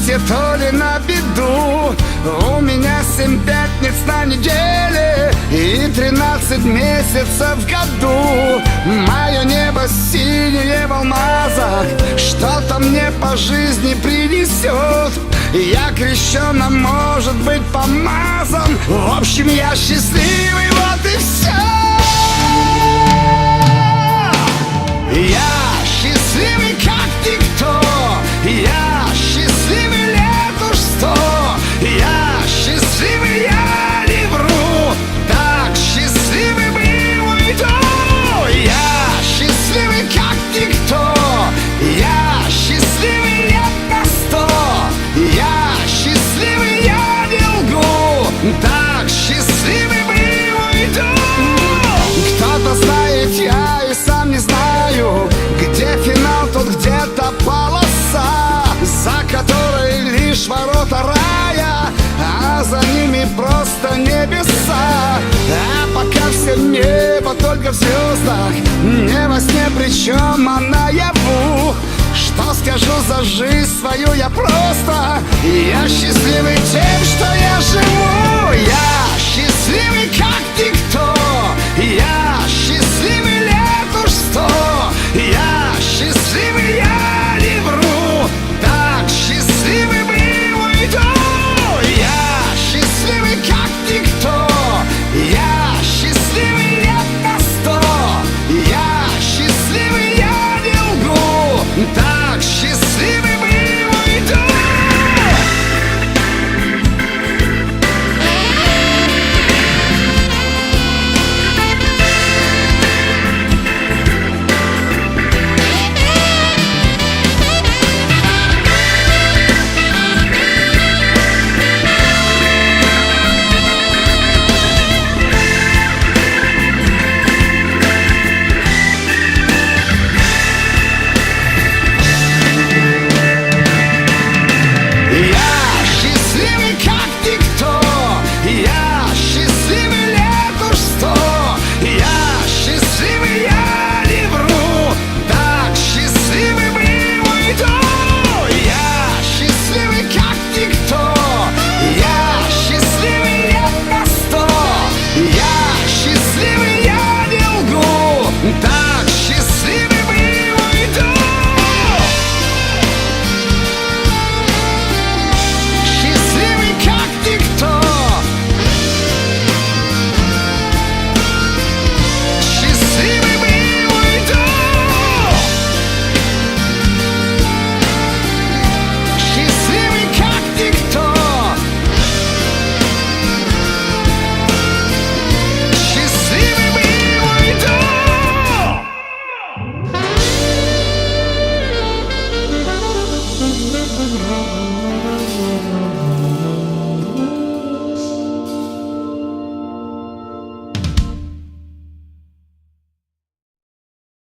счастье, то ли на беду У меня семь пятниц на неделе И тринадцать месяцев в году. Мое небо синее в алмазах Что-то мне по жизни принесет Я крещена, может быть, помазан. В общем, я счастливый небеса. А пока все небо только в звездах Не во сне, причем а наяву Что скажу за жизнь свою я просто? Я счастливый тем, что я живу. Я Mm-hmm.